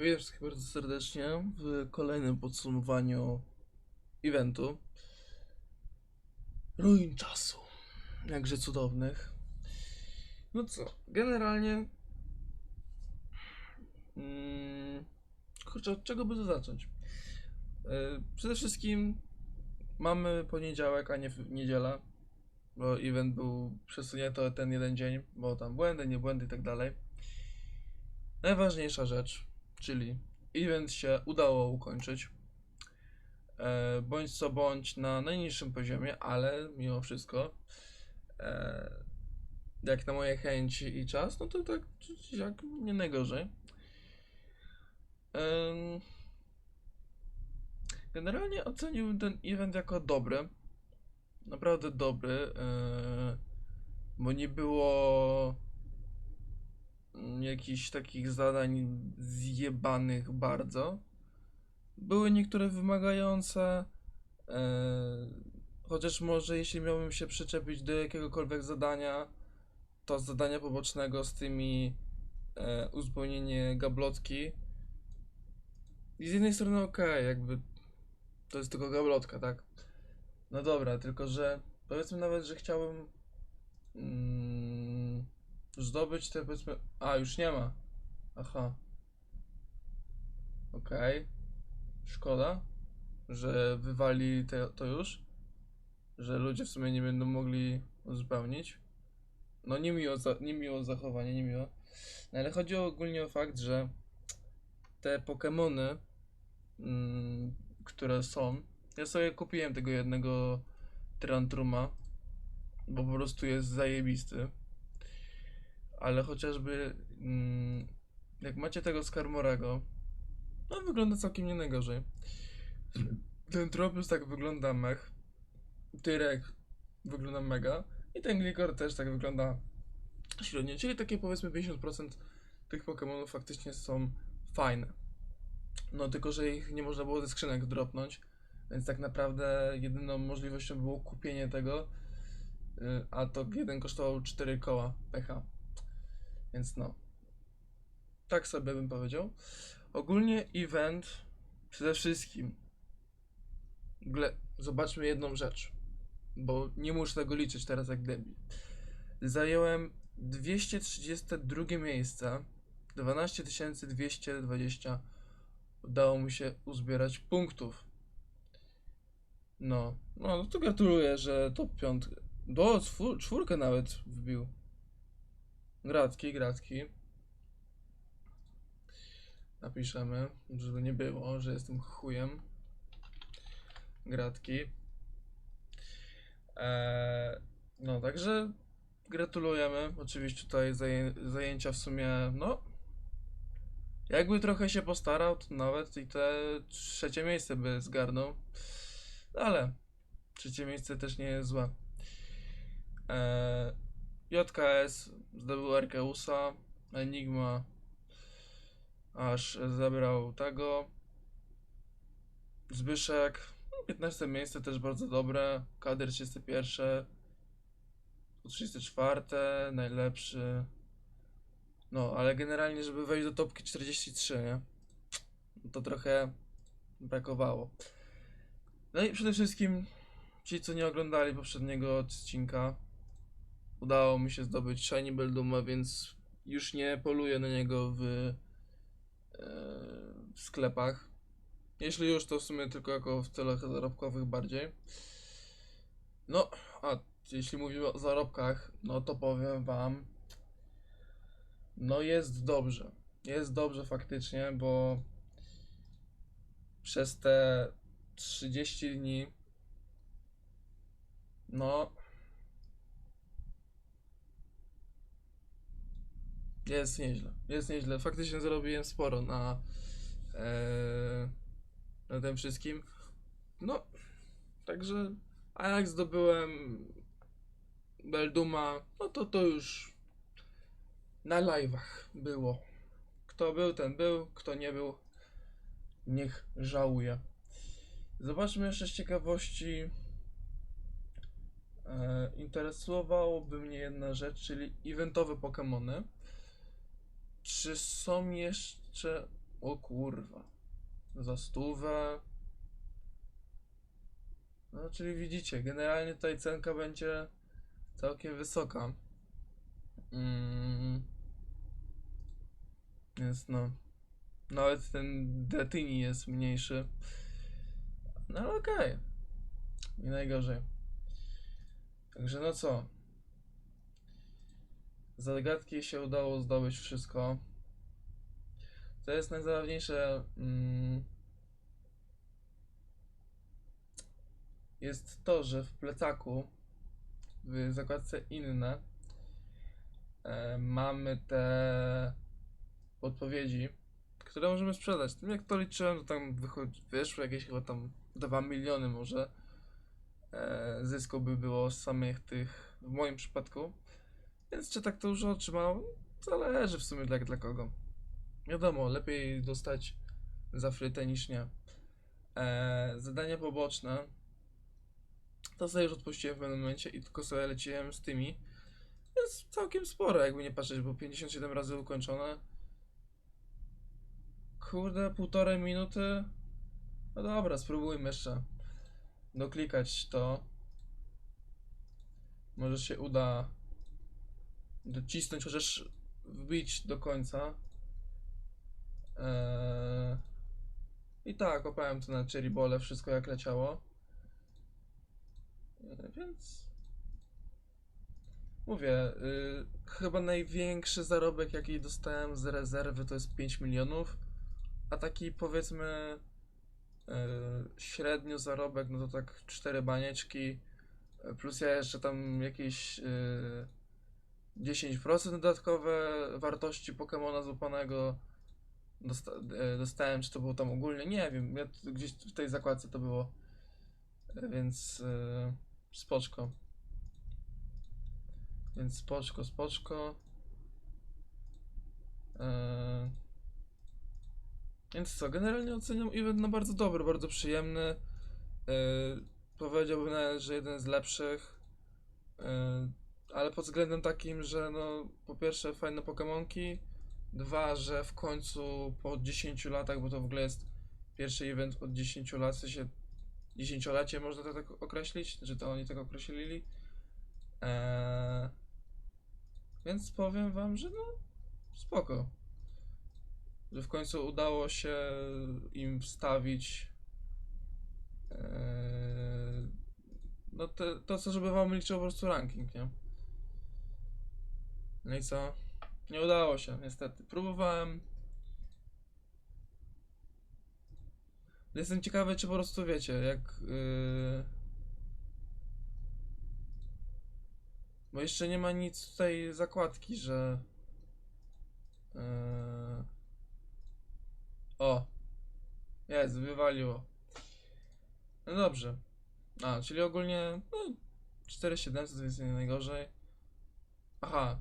Witam wszystkich bardzo serdecznie w kolejnym podsumowaniu eventu. Ruin czasu. Jakże cudownych. No co, generalnie. Mm, kurczę, od czego by to zacząć? Yy, przede wszystkim mamy poniedziałek, a nie niedziela, bo event był przesunięty o ten jeden dzień, bo tam błędy, nie błędy i tak dalej. Najważniejsza rzecz, czyli event się udało ukończyć. E, bądź co bądź na najniższym poziomie, ale mimo wszystko, e, jak na moje chęci i czas, no to tak jak nie najgorzej. Em, generalnie oceniłbym ten event jako dobry. Naprawdę dobry, e, bo nie było jakichś takich zadań zjebanych bardzo. Były niektóre wymagające, e, chociaż może jeśli miałbym się przyczepić do jakiegokolwiek zadania, to zadania pobocznego z tymi e, uzupełnienie gablotki. I z jednej strony okej, jakby to jest tylko gablotka, tak? No dobra, tylko że powiedzmy nawet, że chciałbym mm, zdobyć te powiedzmy... A, już nie ma. Aha. Okej. Szkoda, że wywali te, to już. Że ludzie w sumie nie będą mogli uzupełnić. No niemiło, za, niemiło zachowanie, niemiło. No ale chodzi ogólnie o fakt, że te Pokemony, mm, które są. Ja sobie kupiłem tego jednego Tyrantruma, bo po prostu jest zajebisty. Ale chociażby mm, jak macie tego Skarmorego, no wygląda całkiem nie najgorzej. Ten Tropius tak wygląda mech. Tyrek wygląda mega. I ten Glikor też tak wygląda średnio. Czyli takie powiedzmy 50% tych Pokémonów faktycznie są fajne. No tylko, że ich nie można było ze skrzynek dropnąć. Więc tak naprawdę jedyną możliwością było kupienie tego. y, A to jeden kosztował 4 koła PH. Więc no. Tak sobie bym powiedział. Ogólnie event przede wszystkim. Zobaczmy jedną rzecz. Bo nie muszę tego liczyć teraz jak debil. Zająłem 232 miejsce. 12220 udało mi się uzbierać punktów. No, no, no to gratuluję, że top piątkę. Do czwór- czwórkę nawet wbił. Gratki, gratki. Napiszemy, żeby nie było, że jestem chujem. Gratki. Eee, no, także gratulujemy. Oczywiście tutaj zaję zajęcia w sumie, no. Jakby trochę się postarał, to nawet i te trzecie miejsce by zgarnął. Ale trzecie miejsce też nie jest złe. Eee, JKS zdobył Arkeusa, Enigma aż zabrał tego. Zbyszek, no, 15 miejsce też bardzo dobre. Kader 31, 34, najlepszy. No, ale generalnie, żeby wejść do topki 43, nie? To trochę brakowało. No i przede wszystkim ci, co nie oglądali poprzedniego odcinka, udało mi się zdobyć Shiny Belduma, więc już nie poluję na niego w, e, w sklepach. Jeśli już, to w sumie tylko jako w celach zarobkowych bardziej. No, a jeśli mówimy o zarobkach, no to powiem wam, no jest dobrze. Jest dobrze faktycznie, bo przez te 30 dni no jest nieźle. Jest nieźle. Faktycznie zarobiłem sporo na e, na tym wszystkim. No, także a jak zdobyłem Belduma, no to to już na live'ach było. Kto był, ten był, kto nie był, niech żałuje. Zobaczmy jeszcze z ciekawości. E, interesowałoby mnie jedna rzecz, czyli eventowe Pokémony. Czy są jeszcze O kurwa. Za stówę. No, czyli widzicie, generalnie tutaj cenka będzie całkiem wysoka. Mm. Więc no. Nawet ten Dratini jest mniejszy. No ale okej. Nie najgorzej. Także no co? Zagadki się udało zdobyć wszystko. Co jest najzabawniejsze, mm, jest to, że w plecaku, w zakładce inne, e, mamy te podpowiedzi, które możemy sprzedać. Tym jak to liczyłem, to tam wychodzi, wyszło jakieś chyba tam 2 miliony może e, zysku by było z samych tych, w moim przypadku. Więc czy tak dużo, czy mało? Zależy w sumie dla, dla kogo. Wiadomo, lepiej dostać za frytę niż nie. E, zadania poboczne. To sobie już odpuściłem w pewnym momencie i tylko sobie leciłem z tymi. Jest całkiem sporo, jakby nie patrzeć, bo 57 razy ukończone. Kurde, półtorej minuty. No dobra, spróbujmy jeszcze doklikać to. Może się uda docisnąć, chociaż wbić do końca. Eee... I tak, kopałem to na cherry bole, wszystko jak leciało. Eee, więc... Mówię, y, chyba największy zarobek jaki dostałem z rezerwy to jest 5 milionów, a taki powiedzmy y, średnio zarobek, no to tak 4 banieczki, plus ja jeszcze tam jakieś y, 10% dodatkowe wartości Pokemona złapanego e, dostałem, czy to było tam ogólnie, nie wiem, ja gdzieś w tej zakładce to było, E, więc e, spoczko. Więc spoczko, spoczko. E, więc co, generalnie oceniam event na bardzo dobry, bardzo przyjemny. E, powiedziałbym nawet, że jeden z lepszych. E, ale pod względem takim, że no po pierwsze fajne Pokemonki, dwa, że w końcu po 10 latach, bo to w ogóle jest pierwszy event od 10 lat, w sensie 10-lecie można to tak określić, że to oni tak określili. Eee, więc powiem wam, że no spoko. Że w końcu udało się im wstawić eee, no te, to, co żeby wam liczył po prostu ranking, nie? No i co? Nie udało się, niestety. Próbowałem. Jestem ciekawy, czy po prostu wiecie, jak. Yy... Bo jeszcze nie ma nic tutaj zakładki, że. Yy... O! Jest, wywaliło. No dobrze. A, czyli ogólnie. No, 4700, więc nie najgorzej. Aha,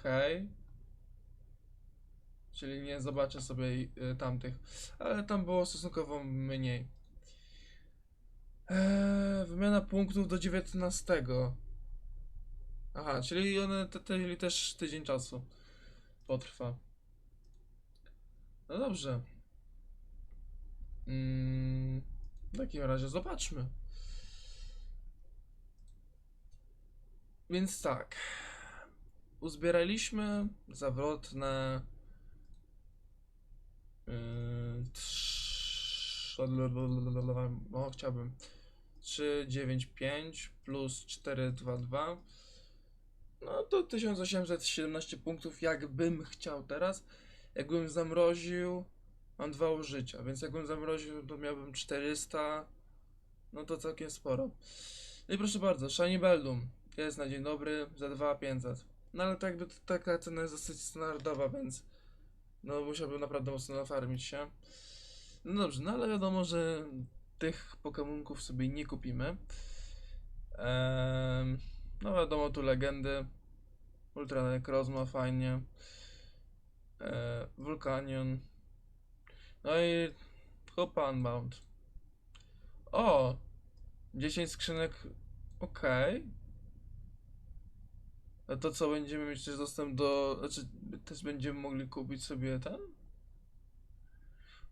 Okej. Czyli nie zobaczę sobie y, tamtych. Ale tam było stosunkowo mniej. Eee, wymiana punktów do 19. Aha, czyli one te, te, też tydzień czasu potrwa. No dobrze. Mm, w takim razie zobaczmy. Więc tak uzbieraliśmy zawrotne yy, trz- o, chciałbym. 3, 9, 5 plus 4, 2, 2 no to 1817 punktów jakbym chciał teraz. Jakbym zamroził mam dwa użycia, więc jakbym zamroził to miałbym 400 no to całkiem sporo. No i proszę bardzo, Shiny Bellum jest na dzień dobry za 2500 no ale tak taka cena jest dosyć standardowa, więc no musiałbym naprawdę mocno nafarmić się. No dobrze, no ale wiadomo, że tych Pokemonków sobie nie kupimy. Ehm, no wiadomo, tu legendy. Ultra Necrozma fajnie. Eee, Vulcanion. No i Hopa Unbound. O! 10 skrzynek Okej. A to co, będziemy mieć też dostęp do... Znaczy, też będziemy mogli kupić sobie ten?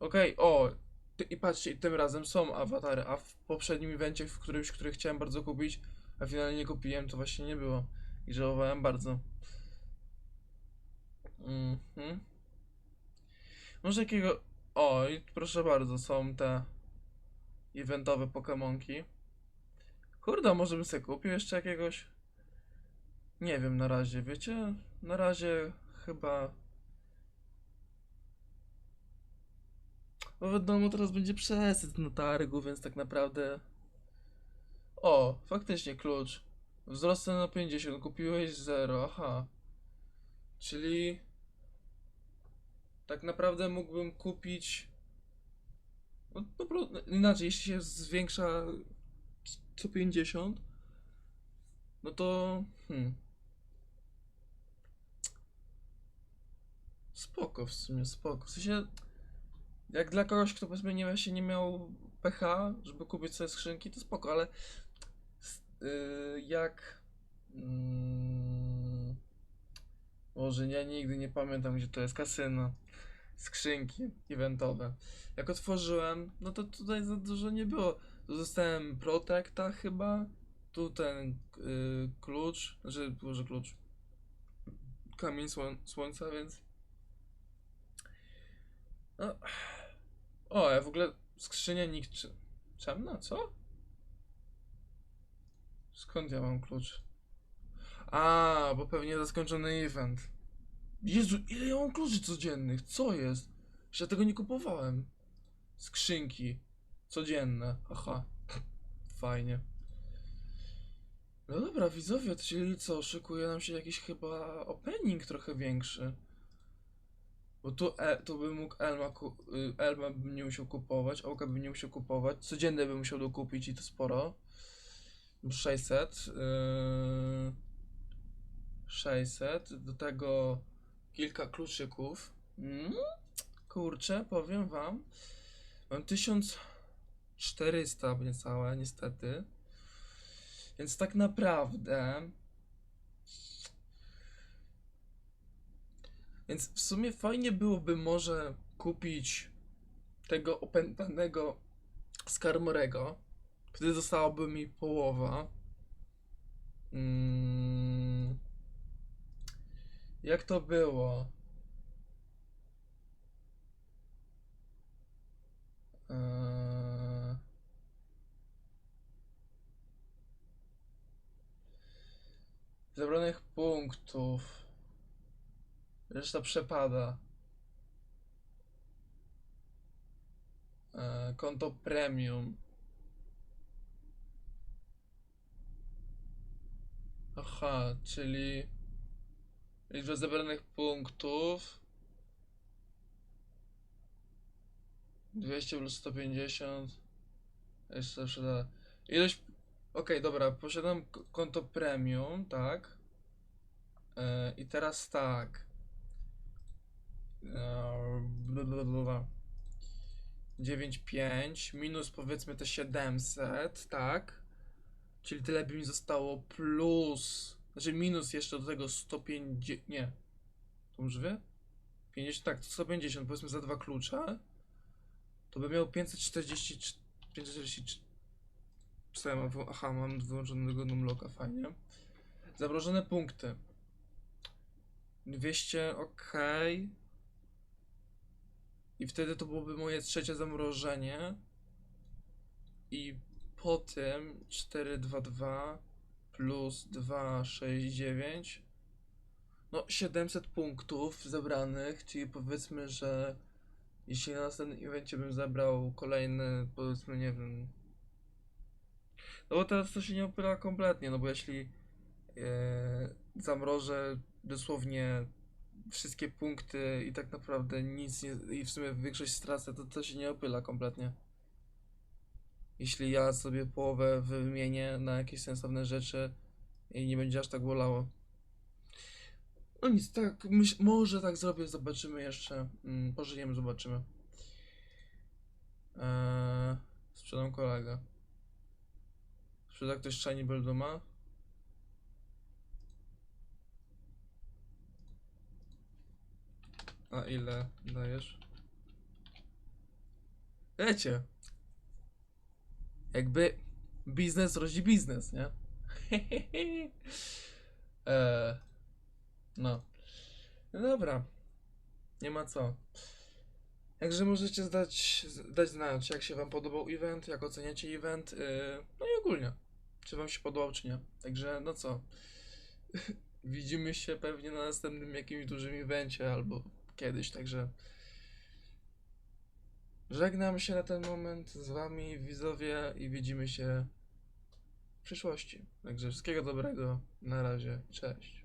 Okej, o! Ty, I patrzcie, tym razem są awatary, a w poprzednim evencie, w którymś, który chciałem bardzo kupić, a finalnie nie kupiłem, to właśnie nie było. I żałowałem bardzo. Mhm. Może jakiego... O, i proszę bardzo, są te eventowe Pokemonki. Kurde, może bym sobie kupił jeszcze jakiegoś? Nie wiem na razie, wiecie? Na razie chyba... Bo wiadomo, teraz będzie przesyt na targu, więc tak naprawdę... O, faktycznie klucz. Wzrost na 50, kupiłeś 0, aha. Czyli... Tak naprawdę mógłbym kupić... No, no, inaczej, jeśli się zwiększa co 50, no to... Hmm. Spoko w sumie, spoko. W sensie, jak dla kogoś, kto powiedzmy nie, się nie miał PH, żeby kupić sobie skrzynki, to spoko, ale s- y, jak... Mm, Boże, ja nigdy nie pamiętam, gdzie to jest kasyno. Skrzynki eventowe. Jak otworzyłem, no to tutaj za dużo nie było. Tu dostałem Protecta chyba. Tu ten y, klucz, znaczy, może klucz. Kamień słońca, więc. No. O, ja w ogóle skrzynia nikczemna, co? Skąd ja mam klucz? A, bo pewnie za skończony event. Jezu, ile ja mam kluczy codziennych? Co jest? Ja tego nie kupowałem. Skrzynki. Codzienne. Aha. Fajnie. No dobra, widzowie, czyli co? Szykuje nam się jakiś chyba opening trochę większy. Bo tu, e, bym mógł Elma, ku, y, Elma bym nie musiał kupować, Ołka bym nie musiał kupować, codzienne bym musiał dokupić i to sporo. 600. Yy, 600. Do tego kilka kluczyków. Mm, kurczę, powiem wam. Mam 1400 niecałe, niestety. Więc tak naprawdę. Więc w sumie fajnie byłoby może kupić tego opętanego Skarmorego. Wtedy zostałaby mi połowa. Mm. Jak to było? Eee... Zebranych punktów. Reszta przepada. Eee, konto premium. Aha, czyli liczba zebranych punktów 200 plus 150 jeszcze zawsze da ilość okej, dobra, posiadam konto premium, tak E, i teraz tak 9,5 minus powiedzmy te 700, tak Czyli tyle by mi zostało plus. Znaczy minus jeszcze do tego 150. Nie. To możliwe? 50, tak, to 150, powiedzmy za dwa klucze. To by miał 540. 540. Co ja mam? Aha, mam wyłączonego numlocka, fajnie. Zamrożone punkty. 200, ok. I wtedy to byłoby moje trzecie zamrożenie. I po tym 422 plus 269 no 700 punktów zebranych, czyli powiedzmy, że jeśli na następnym evencie bym zabrał kolejny, powiedzmy, nie wiem no bo teraz to się nie opyla kompletnie, no bo jeśli e, zamrożę dosłownie wszystkie punkty i tak naprawdę nic nie, i w sumie większość stracę, to to się nie opyla kompletnie jeśli ja sobie połowę wymienię na jakieś sensowne rzeczy i nie będzie aż tak bolało. No nic, tak, myśl, może tak zrobię, zobaczymy jeszcze. Mm, pożyjemy, zobaczymy. Eee, sprzedam kolegę. Sprzeda ktoś Shiny Belduma? A ile dajesz? Wiecie, jakby biznes rodzi biznes, nie? eee, no. No dobra. Nie ma co. Także możecie zdać, dać znać, jak się wam podobał event, jak oceniacie event, yy, no i ogólnie, czy wam się podobał, czy nie. Także, no co, widzimy się pewnie na następnym jakimś dużym evencie, albo kiedyś, także żegnam się na ten moment z wami, widzowie, i widzimy się w przyszłości. Także wszystkiego dobrego, na razie, cześć.